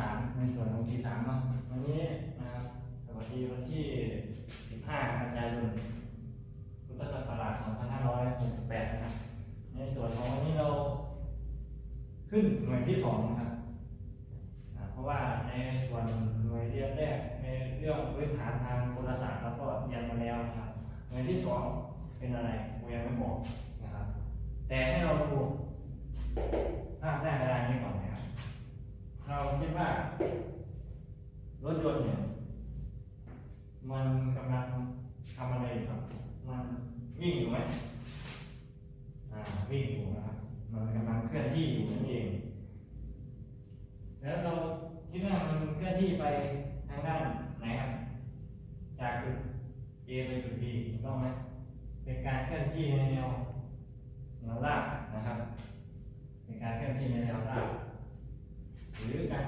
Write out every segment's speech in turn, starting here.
สามในส่วนของปีสามเนาะวันนี้นะครับสวัสดีวันที่สิบห้ากันยายนพุทธศักราชสองพันห้าร้อยหกสิบแปดนะครับในส่วนของวันนี้เรา ขึ้นหน่วยที่สองนะครับเพราะว่าในส่วนหน่วยเรียนแรกในเรื่องพื้นฐานทางโหราศาสตร์เราก็เรียนมาแล้วนะครับหน่วยที่สองเป็นอะไรผมยังไม่บอกนะครับ แต่ให้เราดูภาพแรกเวลานี้ก่อนนะครับ เราคิดว่ารถยนต์เนี่ย มันกำลังทำอะไรอยู่ครับ มันวิ่งอยู่ไหมอ่าวิ่งอยู่นะครับ มันกำลังเคลื่อนที่อยู่นั่นเอง แล้วเราคิดว่ามันเคลื่อนที่ไปทางด้านไหนครับจากจุด A ไปจุด B ถูกต้องไหมเป็นการเคลื่อนที่ในแนวแนวราบนะครับ เป็นการเคลื่อนที่ในแนวราบ หรือการ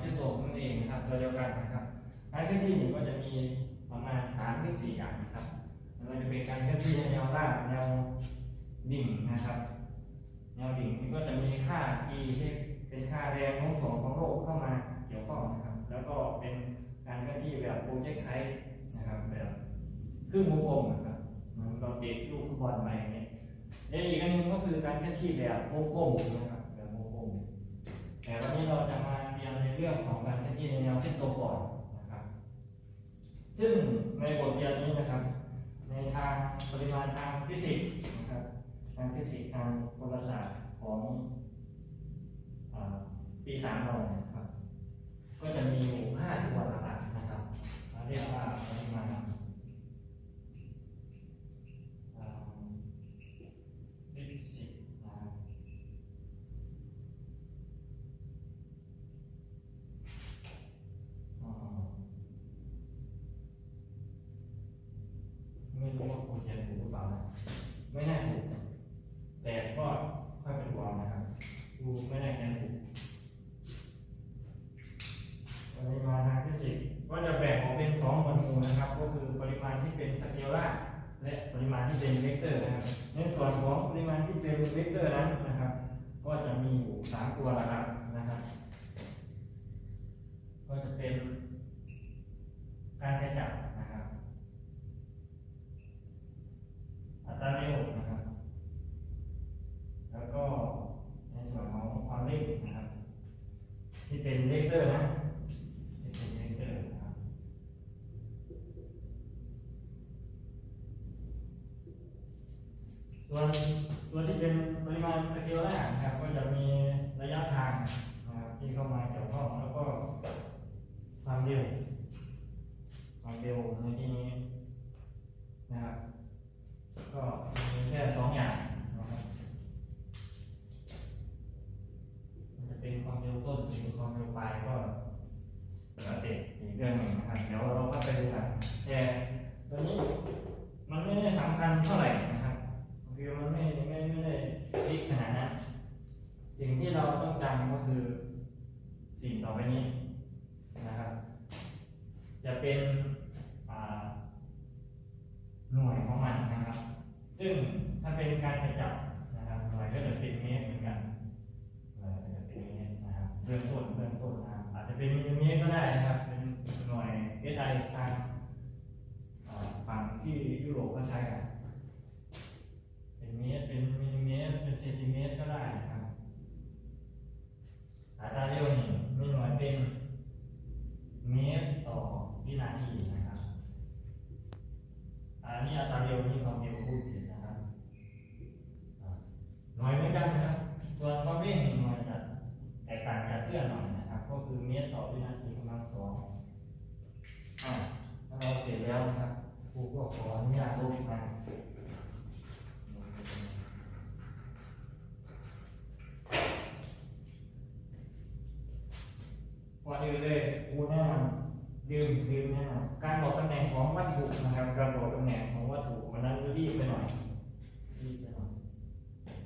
เคลื่อนที่ในแนวนั่นเองนะครับตัวเดียวกันนะครับการเคลื่อนที่นี่ก็จะมีประมาณสามถึงสี่อย่างนะครับมันจะเป็นการเคลื่อนที่แนวราบแนวดิ่งนะครับ แนวดิ่งนี่ก็จะมีค่า e ที่เป็นค่าแรงโน้มถ่วงของโลกเข้ามาเกี่ยวข้องนะครับ แล้วก็เป็นการเคลื่อนที่แบบโปรเจกต์ไทนะครับแบบครึ่งวงกลมนะครับเหมันเราเตะลูกฟุตบอลไปอย่างเงี้ยและอีกอันหนึงก็คือการเคลื่อนที่แบบวงกลมนะครับแบบวงกลมแต่วันนี้เราจะมา ยนในเรื่องของการเคลื่อนที่ในแนวเส้นตรงก่อนนะครับ ซึ่งในบทเรียนนี้นะครับ ในทางปริมาณทางฟิสิกส์นะครับทางฟิสิกส์ทางโหราศาสตร์ของอปีสามเราเนี่ยครับ ก็จะมีอยู่ห้าตัวหลักๆนะครับเราเรียกว่าปริมาณอ่าฟิสิกส์นะครับ อ่าไม่รู้ว่าครูเขียนถูกหรือเปล่านะไม่น่าถูกนะแต่ก็ค่อยไปดูเอานะครับดูไม่น่าเขียนถูกวันนี้มาทางฟิสิกส์ก็จะแบ่งออกเป็นสองหมวดหมู่นะครับ ก็คือปริมาณที่เป็นสเกลล่าร์และปริมาณที่เป็นเวกเตอร์นะครับ ในส่วนของปริมาณที่เป็นเวกเตอร์นั้นนะครับ ก็จะมีอยู่สามตัวหลักนะครับ ก็จะเป็นการขยับนะครับ อัตราเร็วนะครับ แล้วก็ในส่วนของความเร็วนะครับ ที่เป็นเวกเตอร์นะ ส่วนตัวที่เป็นปริมาณสเกลแรกนะครับ ก็จะมีระยะทางนะครับที่เข้ามาเกี่ยวข้องแล้วก็ความเร็วความเร็วในที่นี้นะครับ ก็มีแค่สองอย่างนะครับมันจะเป็นความเร็วต้นหรือความเร็วปลายก็แล้วแต่อีกเรื่องหนึ่งนะครับ เดี๋ยวเราก็ไปดูกันแต่ตัวนี้มันไม่ได้สำคัญเท่าไหร่นะครับคือมันไม่ไม่ไม่ได้พิกขนาดนั้นสิ่งที่เราต้องการก็คือสิ่ง ต่อไปนี้นะครับ จะเป็นหน่วยของมันนะครับ ซึ่งถ้าเป็นการขยับนะครับหน่วยก็จะเป็นเมตรเหมือนกันหน่วยก็จะเป็นเมตรนะครับเบื้องต้นเบื้องต้นนะอาจจะเป็นมิลลิเมตรก็ได้นะครับ เป็นหน่วย SI ทางอ่าฝั่งที่ยุโรปก็ใช้กันเป็นเมตรเป็นมิลลิเมตรเป็นเซนติเมตรก็ได้นะครับ อัตราเร็วนี่มีหน่วยเป็นเมตรต่อวินาทีนะครับ อันนี้อัตราเร็วนี่ความเร็วพูดผิดนะครับอ่าหน่วยเหมือนกันนะครับ ส่วนความเร่งหน่วยจะแต ลื่อนหน่อยนะครับ ก็คือเมตรต่อวินาทีกำลังสองอ่าถ้าเราเสร็จแล้วนะครับครูก็ขออนุญาตลบมาก่อนอื่นเลยครูแนะนำดื่มดื่มแนะนำการบอกตำแหน่งของวัตถุนะครับการบอกตำแหน่งของวัตถุวันนั้นรีบไปหน่อยรีบไปหน่อย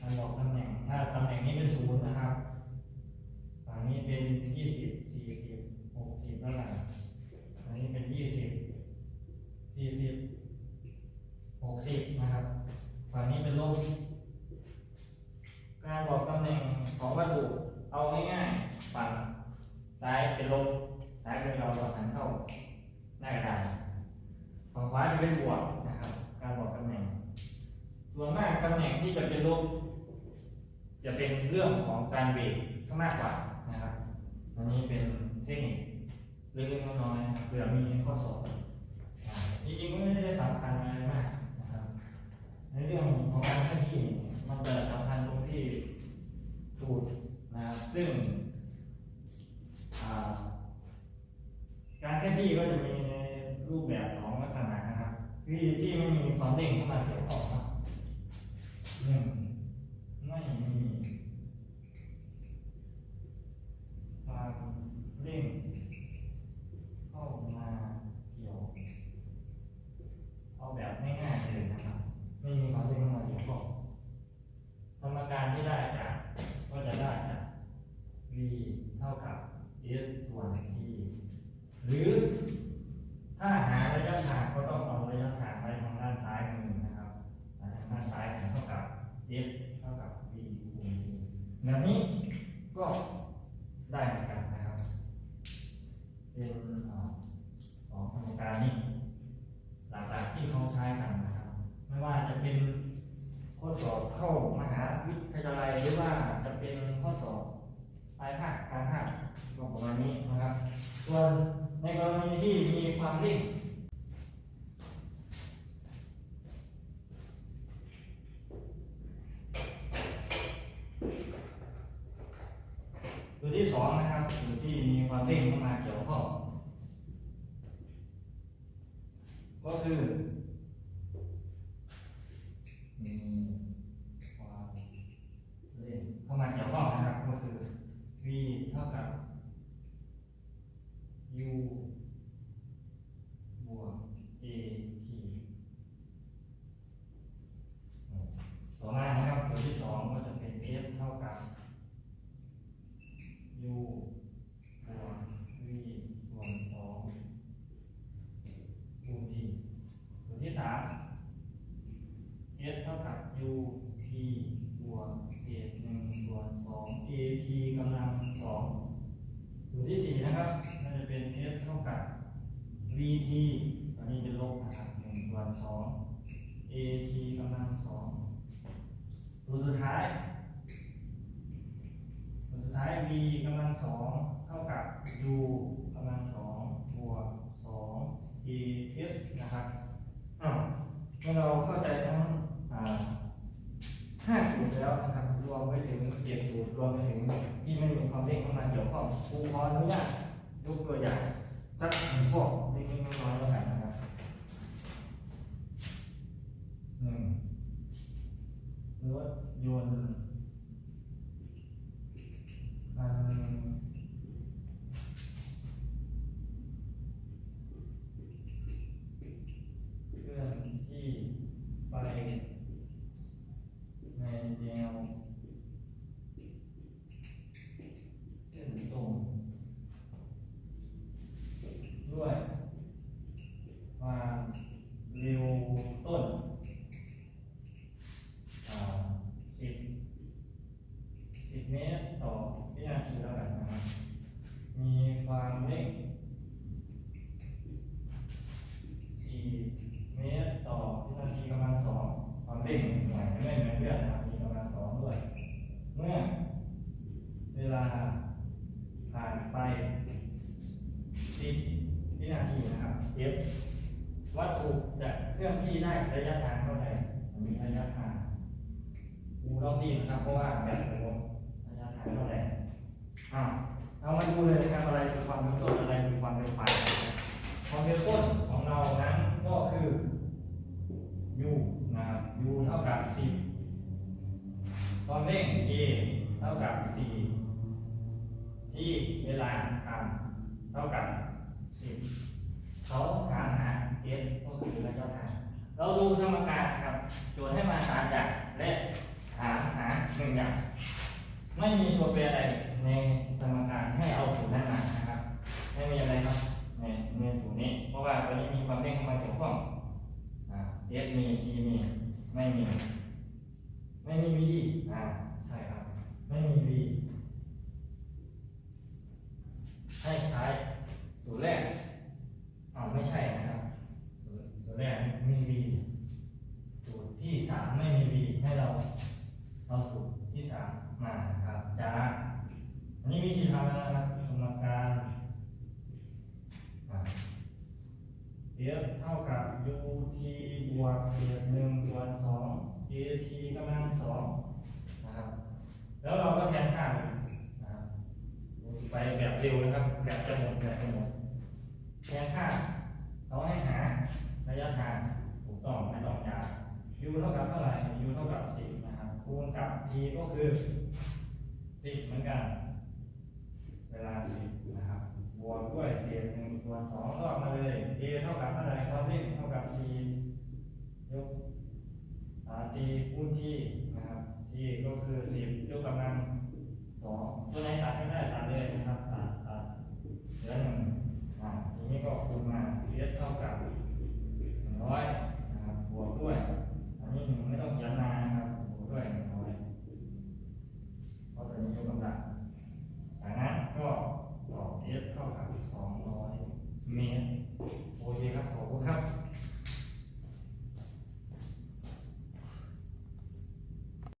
การบอกตำแหน่งถ้าตำแหน่งนี้เป็นศูนย์นะครับ ฝั่งนี้เป็นยี่สิบสี่สิบหกสิบแล้วกันอันนี้เป็นยี่สิบสี่สิบหกสิบนะครับ ฝั่งนี้เป็นลบการบอกตำแหน่งของวัตถุเอาง่ายๆฝั่งซ้ายเป็นลบซ้ายเป็นเราเราหันเข้าหน้ากระดานฝั่งขวาจะเป็นบวกนะครับ การบอกตำแหน่ง ส่วนมากตำแหน่งที่จะเป็นลบจะเป็นเรื่องของการเบรกซะมากกว่านะครับ อันนี้เป็นเทคนิคเล็กๆน้อยๆเผื่อมีในข้อสอบอ่าจริงๆก็ไม่ได้สำคัญอะไรมากนะครับในเรื่องของการเคลื่อนที่มันจะสำคัญตรงที่สูตรนะครับซึ่งการเคลื่อนที่ก็จะมีในรูปแบบสองลักษณะนะครับที่ที่ไม่มีความเร่งเข้ามาเกี่ยวข้องครับหนึ่งไม่มีความเร่งเข้ามาเกี่ยว เอาแบบง่ายๆเลยนะครับ ไม่มีความเร่งเข้ามาเกี่ยวข้องสมการที่ได้จากก็จะได้จาก v เท่ากับ s ส่วน t หรือถ้าหาระยะทางก็ต้องเอาระยะทางไว้ทางด้านซ้ายมือนะครับทางด้านซ้ายเท่ากับ s เท่ากับ v คูณ t แบบนี้ก็ได้เหมือนกันนะครับ เป็นขอ่าสองสมการนี้หลักๆที่เขาใช้กันนะครับ ไม่ว่าจะเป็นข้อสอบเข้ามหาวิทยาลัยหรือว่าจะเป็นข้อสอบ ปลายภาคกลางภาคก็ประมาณนี้นะครับ ส่วนในกรณีที่มีความเร่งตัวที่สองนะครับตัวที่มีความเร่งเข้ามาเกี่ยวข้องก็คือมีความเล่นเข้ามาเกี่ยวข้องนะครับ ก็คือ v เท่ากับ u บวก a t ต่อมานะครับตัวที่สองก็จะเป็น f เท่ากับ u บวก v ส่วนสอง u t ตัวที่สาม s เท่ากับ u t บวกเศษหนึ่งส่วนสอง a t กำลังสองตัวที่สี่นะครับน่าจะเป็น s เท่ากับ v t อันนี้เป็นลบนะครับหนึ่งส่วนสอง a t กำลังสองตัวสุดท้ายตัวสุดท้าย v กำลังสองเท่ากับ u กำลังสองบวกสอง a s นะครับอ้าวเมื่อเราเข้าใจทั้งอ่าห้าสูตรแล้วนะครับ รวมไป ถึงเกียรติสูตรรวมไปถึงที่ไม่มีความเร่งเข้ามาเกี่ยวข้องครูขออนุญาตยกตัวอย่างสักหนึ่งข้อเล็กๆน้อยๆแล้วกันนะครับหนึ่งรถยนต์คัน ด้วยความเร็วต้นอ่าสิบ สิบเมตรต่อวินาทีแล้วกันนะครับ มีความเร่งสี่เมตรต่อวินาทีกำลังสองความเร่งหน่วยไม่เหมือนเพื่อนนะครับมีกำลังสองด้วย เมื่อเวลาผ่านไปสิบวินาทีนะครับเอฟวัตถุจะเคลื่อนที่ได้ระยะ เท่าไหร่มีระยะทางดูรอบนี้นะครับ เพราะว่าแบบสมระยะทางเท่าไหร่อ่าเอามาดูเลยนะครับอะไรคือความเป็นต้นอะไรคือความเป็นปลายความเป็นต้น สมการครับ โจทย์ให้มาสามอย่างและหาหาหนึ่งอย่าง ไม่มีตัวแปรอะไรในสมการให้เอาสูตรนั้นมานะครับ ไม่มีอะไรครับในในสูตรนี้ เพราะว่าตัวนี้มีความเร่งเข้ามาเกี่ยวข้องอ่า s มีมีไม่มี ไม่มี v อ่าใช่ครับ ไม่มี v ให้ใช้สูตรแรกอ้าวไม่ใช่นะครับสูตรสูตรแรกมี v สูตรที่สามไม่มี v ให้เราเอาสูตรที่สามมานะครับจากอันนี้วิธีทำแล้วนะครับสมการอ่าเทียบ เท่ากับ ut บวกเศษหนึ่งส่วนสอง at กำลังสองนะครับ แล้วเราก็แทนค่านะครับไปแบบเร็วนะครับ แบบจะหมดแบบจะหมดแทนค่าเราให้หาระยะทางถูกต้องไม่ต้องยาก u เท่ากับเท่าไหร่ u เท่ากับสิบนะครับ คูณกับ t ก็คือสิบเหมือนกัน เวลาสิบนะครับ บวกด้วยเศษหนึ่งส่วนสองรอบมาเลย a เท่ากับเท่าไหร่ความเร่งเท่ กับ t ยกอ่า t คูณ t นะครับ t ก็คือ 10 ยกกำลังสองตัวไหนตัดไม่ได้ตัดเลยนะครับตัดตัดเหลือหนึ่งอ่าทีนี้ก็คูณมาเท่ากับ